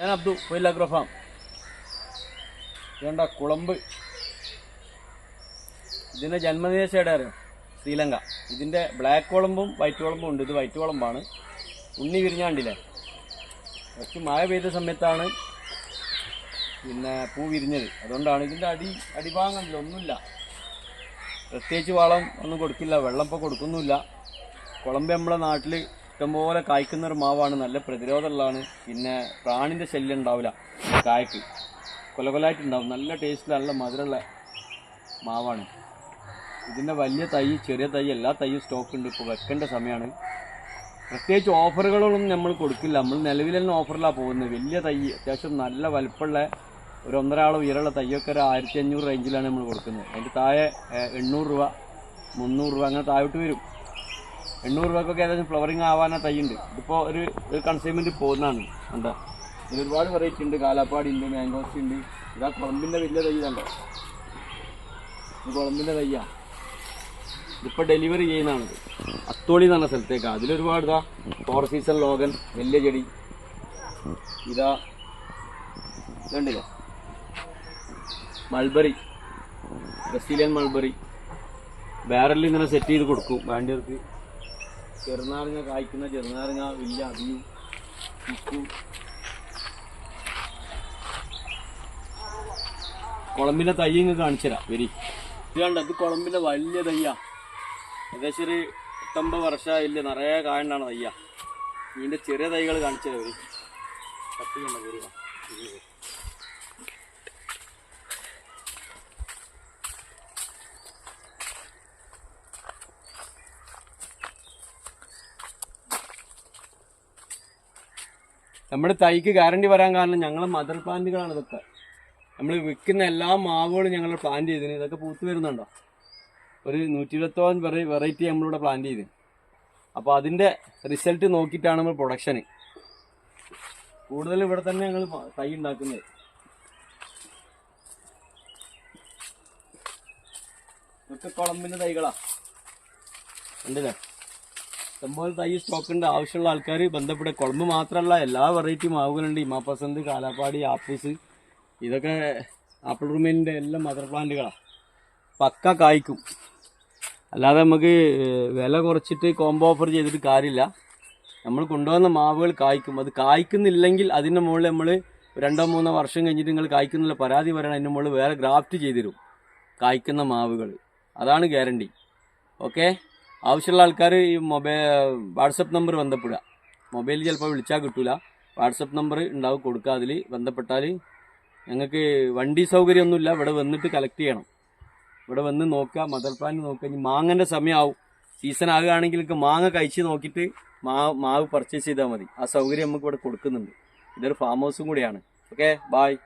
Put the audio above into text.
ഞാൻ അബ്ദു കൊയിൽ വേണ്ട കുളമ്പ്? ഇതിന്റെ ജന്മദേശം എവിടെ അറിയാം? ശ്രീലങ്ക. ഇതിന്റെ ബ്ലാക്ക് കുളമ്പും വൈറ്റ് കുളമ്പും ഉണ്ട്. ഇത് വൈറ്റ് കുളമ്പാണ്. ഉണ്ണി വിരിഞ്ഞാണ്ടില്ലേ? കുറച്ച് മഴ പെയ്ത സമയത്താണ് പിന്നെ പൂ വിരിഞ്ഞത്. അതുകൊണ്ടാണ് ഇതിന്റെ അടി അടിഭാഗമില്ല ഒന്നുമില്ല. പ്രത്യേകിച്ച് വളം ഒന്നും കൊടുക്കില്ല. വെള്ളം ഇപ്പോൾ കൊടുക്കുന്നുമില്ല. കുളമ്പ് നമ്മളെ നാട്ടിൽ ഇഷ്ടംപോലെ കായ്ക്കുന്ന ഒരു മാവാണ് നല്ല പ്രതിരോധമുള്ളതാണ്. പിന്നെ പ്രാണിന്റെ ശല്യം ഉണ്ടാവില്ല. കായ്ക്ക്. കൊല കൊലായിട്ടുണ്ടാവും നല്ല ടേസ്റ്റ് നല്ല മധുരമുള്ള മാവാണ്. ഇതിന്റെ വലിയ തൈ ചെറിയ തൈ എല്ലാ തൈയും സ്റ്റോക്ക് ഉണ്ട്. ഇപ്പോൾ വെക്കേണ്ട സമയമാണ് പ്രത്യേകിച്ച് ഓഫറുകളൊന്നും നമ്മൾ കൊടുക്കില്ല. നമ്മൾ നിലവിൽ തന്നെ ഓഫറിലാണ് പോകുന്നത്. വലിയ തൈ അത്യാവശ്യം നല്ല വലുപ്പമുള്ള ഒരു ഒന്നരാൾ ഉയരമുള്ള തയ്യൊക്കെ ഒരു ആയിരത്തി അഞ്ഞൂറ് റേഞ്ചിലാണ് നമ്മൾ കൊടുക്കുന്നത്. അതിന്റെ താഴെ എണ്ണൂറ് രൂപ മുന്നൂറ് രൂപ അങ്ങനെ താഴോട്ട് വരും. എണ്ണൂറ് രൂപക്കൊക്കെ ഏകദേശം ഫ്ലവറിങ് ആവാനാ തൈയുണ്ട് ഇതിപ്പോൾ ഒരു ഒരു കൺസൈൻമെന്റ് പോകുന്നതാണ്. എന്താ ഇതിൽ ഒരുപാട് വെറൈറ്റി ഉണ്ട്. കാലാപ്പാടി ഉണ്ട് മാംഗോസ് ഉണ്ട്. ഇതാ കുളമ്പിന്റെ വലിയ തൈ കണ്ടോ? ഇത് കുളമ്പിന്റെ തയ്യാ ഇതിപ്പോൾ ഡെലിവറി ചെയ്യുന്നതാണിത് അത്തോളി എന്ന് പറഞ്ഞ സ്ഥലത്തേക്കാണ് അതിലൊരുപാട് ഇതാ ഫോർ സീസൺ ലോഗൻ വലിയ ചെടി. ഇതാ ഇതുണ്ടല്ലോ. മൾബറി ബ്രസീലിയൻ മൾബറി ബാരലിൽ ഇങ്ങനെ സെറ്റ് ചെയ്ത് കൊടുക്കും. വേണ്ടിയവർക്ക് ചെറുനാരങ്ങ കായ്ക്കുന്ന ചെറുനാരങ്ങ വലിയ ചിക്കു കുളമ്പിന്റെ തൈ ഇങ്ങ് കാണിച്ചുതരാം വരി. ഇത് കണ്ട ഇത് കുളമ്പിന്റെ വലിയ തയ്യാ ഏകദേശം ഒരു എട്ടൊമ്പത് വർഷമായില്ല നിറയെ കായണ്ടാണ് തയ്യ ഇതിന്റെ ചെറിയ തൈകൾ കാണിച്ചരാ കണ്ട വരി. വാ. ഇത് നമ്മുടെ തൈക്ക് ഗ്യാരണ്ടി വരാൻ കാരണം ഞങ്ങളെ മദർ പ്ലാന്റുകളാണ് ഇതൊക്കെ. നമ്മൾ വിൽക്കുന്ന എല്ലാ മാവുകളും ഞങ്ങൾ പ്ലാന്റ് ചെയ്തിന്. ഇതൊക്കെ പൂത്ത് വരുന്നുണ്ടോ? ഒരു നൂറ്റി ഇരുപത്തോളം വെറൈറ്റി നമ്മളിവിടെ പ്ലാന്റ് ചെയ്ത്. അപ്പോൾ അതിന്റെ റിസൾട്ട് നോക്കിയിട്ടാണ് നമ്മൾ പ്രൊഡക്ഷൻ കൂടുതലും ഇവിടെ തന്നെ ഞങ്ങൾ തൈ ഉണ്ടാക്കുന്നത്. ഇതൊക്കെ കുളമ്പിന്റെ തൈകളാ. ഉണ്ടല്ലേ ഇഷ്ടംപോലെ തൈ ഉണ്ട് ആവശ്യമുള്ള ആൾക്കാർ ബന്ധപ്പെടുക കുളമ്പ് മാത്രമല്ല എല്ലാ വെറൈറ്റി മാവുകളുണ്ട് ഇമാപ്പസന്ത് കാലാപ്പാടി ആപ്പൂസ്. ഇതൊക്കെ ആപ്പിൾ റൂമിന്റെ എല്ലാം മദർ പ്ലാന്റുകളാണ് പക്ക കായ്ക്കും. അല്ലാതെ നമുക്ക് വില കുറച്ചിട്ട് കോംബോ ഓഫർ ചെയ്തിട്ട് കാര്യമില്ല. നമ്മൾ കൊണ്ടുവന്ന മാവുകൾ കായ്ക്കും. അത് കായ്ക്കുന്നില്ലെങ്കിൽ അതിന്റെ മുകളിൽ നമ്മൾ രണ്ടോ മൂന്നോ വർഷം കഴിഞ്ഞിട്ട് നിങ്ങൾ കായ്ക്കുന്നില്ല പരാതി പറയണം. അതിന്റെ മുകളിൽ വേറെ ഗ്രാഫ്റ്റ് ചെയ്തിരും. കായ്ക്കുന്ന മാവുകൾ. അതാണ് ഗ്യാരണ്ടി ഓക്കെ ആവശ്യമുള്ള ആൾക്കാർ ഈ മൊബൈൽ വാട്സപ്പ് നമ്പർ ബന്ധപ്പെടുക. മൊബൈലിൽ ചിലപ്പോൾ വിളിച്ചാൽ കിട്ടില്ല വാട്സപ്പ് നമ്പർ ഉണ്ടാവും കൊടുക്കുക. അതിൽ ബന്ധപ്പെട്ടാൽ ഞങ്ങൾക്ക് വണ്ടി സൗകര്യമൊന്നുമില്ല. ഇവിടെ വന്നിട്ട് കളക്ട് ചെയ്യണം. ഇവിടെ വന്ന് നോക്കുക. മദർ പ്ലാന്റ് നോക്കുക. ഇനി മാങ്ങന്റെ സമയമാവും സീസൺ ആകുകയാണെങ്കിൽ നിങ്ങൾക്ക് മാങ്ങ കഴിച്ച് നോക്കിയിട്ട് മാ മാവ് പർച്ചേസ് ചെയ്താൽ മതി. ആ സൗകര്യം നമുക്ക് ഇവിടെ കൊടുക്കുന്നുണ്ട്. ഇതൊരു ഫാം ഹൗസും കൂടിയാണ്. Okay bye